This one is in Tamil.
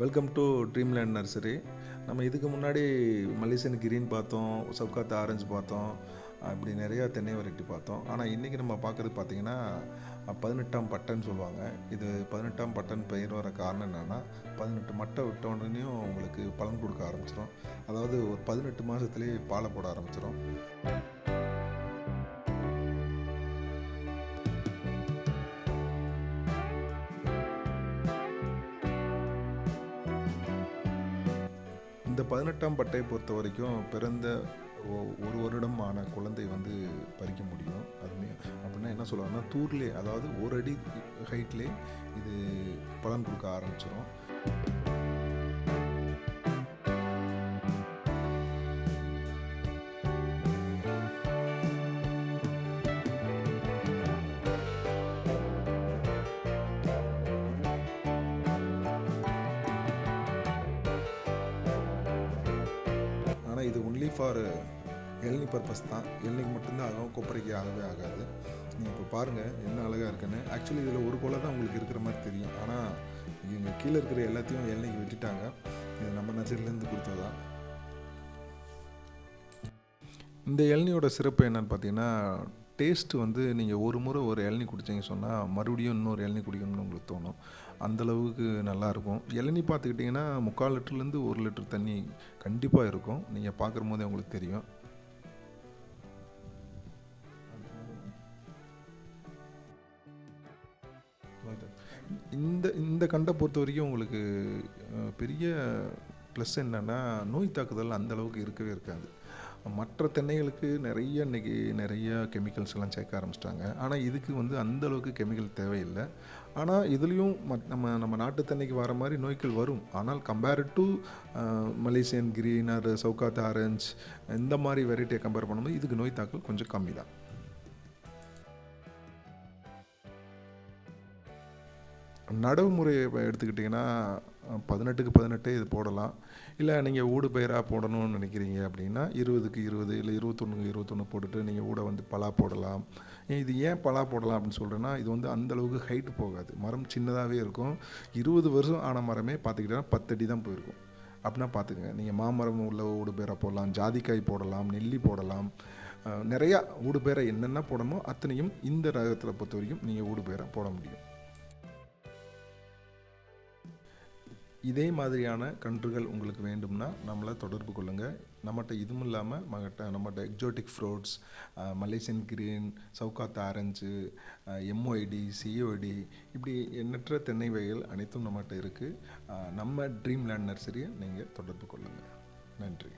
வெல்கம் டு ட்ரீம்லேண்ட் நர்சரி நம்ம இதுக்கு முன்னாடி மலேசியன் கிரீன் பார்த்தோம் சவுக்காத்து ஆரஞ்சு பார்த்தோம் இப்படி நிறையா தென்னை வெரைட்டி பார்த்தோம். ஆனால் இன்றைக்கி நம்ம பார்க்குறது பார்த்திங்கன்னா பதினெட்டாம் பட்டன் சொல்லுவாங்க. இது பதினெட்டாம் பட்டன் பெயர் வர காரணம் என்னென்னா பதினெட்டு மட்டை விட்ட உடனேயும் உங்களுக்கு பலன் கொடுக்க ஆரம்பிச்சிடும் அதாவது ஒரு பதினெட்டு மாதத்துலேயே பாலை போட ஆரம்பிச்சிடும் இந்த பதினெட்டாம் பட்டையை பொறுத்த வரைக்கும் பிறந்த ஒ- ஒரு வருடம் ஆன குழந்தை வந்து பறிக்க முடியும். அதுமே அப்படின்னா என்ன சொல்லுவாங்கன்னா தூர்லே அதாவது ஒரு அடி ஹைட்லே இது பலன் கொடுக்க ஆரம்பிச்சிடும் இது ஒன்லி ஃபார் எல்னி பர்பஸ் தான். எல்னிக்கு மட்டும்தான் ஆகும் கொப்பரைக்கு ஆகவே ஆகாது. நீங்கள் இப்போ பாருங்கள் என்ன அழகாக இருக்குன்னு. ஆக்சுவலி இதில் ஒரு கோலை தான் உங்களுக்கு இருக்கிற மாதிரி தெரியும். ஆனால் இவங்க கீழே இருக்கிற எல்லாத்தையும் எல்னிக்கு வெட்டிட்டாங்க. இது நம்ம நர்சரிலேருந்து கொடுத்ததா இந்த இளநியோட சிறப்பு என்னன்னு பார்த்தீங்கன்னா டேஸ்ட்டு வந்து நீங்கள் ஒரு முறை ஒரு இளநி குடிச்சீங்க சொன்னால் மறுபடியும் இன்னொரு இளநி குடிக்கணும்னு உங்களுக்கு தோணும். அந்தளவுக்கு நல்லாயிருக்கும் இளநி பார்த்துக்கிட்டிங்கன்னா முக்கால் லிட்டர்லேருந்து ஒரு லிட்டர் தண்ணி கண்டிப்பாக இருக்கும். நீங்கள் பார்க்குற போதே உங்களுக்கு தெரியும். இந்த இந்த கண்டை பொறுத்த வரைக்கும் உங்களுக்கு பெரிய ப்ளஸ் என்னென்னா நோய் தாக்குதல் அந்தளவுக்கு இருக்கவே இருக்காது. மற்ற தென்னைகளுக்கு நிறைய இன்றைக்கி நிறைய கெமிக்கல்ஸ் எல்லாம் சேர்க்க ஆரம்பிச்சிட்டாங்க. ஆனால் இதுக்கு வந்து அந்த அளவுக்கு கெமிக்கல் தேவையில்லை. ஆனால் இதுலேயும் மத் நம்ம நம்ம நாட்டு தென்னைக்கு வர மாதிரி நோய்கள் வரும். ஆனால் compared to Malaysian green or Chowghat orange இந்த மாதிரி வெரைட்டியை கம்பேர் பண்ணும்போது இதுக்கு நோய் தாக்கல் கொஞ்சம் கம்மி தான். நடவு முறையை எடுத்துக்கிட்டிங்கன்னா பதினெட்டுக்கு பதினெட்டு இது போடலாம். இல்லை நீங்கள் ஊடு பயிராக போடணும்னு நினைக்கிறீங்க அப்படின்னா இருபதுக்கு இருபது இல்லை இருபத்தொன்னுக்கு இருபத்தொன்று போட்டுட்டு நீங்கள் ஊட வந்து பலா போடலாம். இது ஏன் பலா போடலாம் அப்படின்னு சொல்கிறேன்னா இது வந்து அந்தளவுக்கு ஹைட் போகாது. மரம் சின்னதாகவே இருக்கும். இருபது வருஷம் ஆன மரமே பார்த்துக்கிட்டோன்னா பத்தடி தான் போயிருக்கும். அப்படின்னா பார்த்துக்கங்க. நீங்கள் மாமரம் உள்ள ஊடு பேரை போடலாம் ஜாதிக்காய் போடலாம் நெல்லி போடலாம். நிறையா ஊடு பேரை என்னென்ன போடணுமோ அத்தனையும் இந்த ரகத்தில் பொறுத்த வரைக்கும் நீங்கள் ஊடு பேரை போட முடியும். இதே மாதிரியான கன்றுகள் உங்களுக்கு வேண்டும்னா நம்மளை தொடர்பு கொள்ளுங்கள் நம்மகிட்ட இதுவும் இல்லாமல் நம்மகிட்ட நம்மகிட்ட exotic fruits Malaysian green Chowghat orange எம்ஓஐடி COD இப்படி எண்ணற்ற தென்னை வகைகள் அனைத்தும் நம்மகிட்ட இருக்குது நம்ம ட்ரீம் லேண்ட் நர்சரியை நீங்கள் தொடர்பு கொள்ளுங்கள் நன்றி.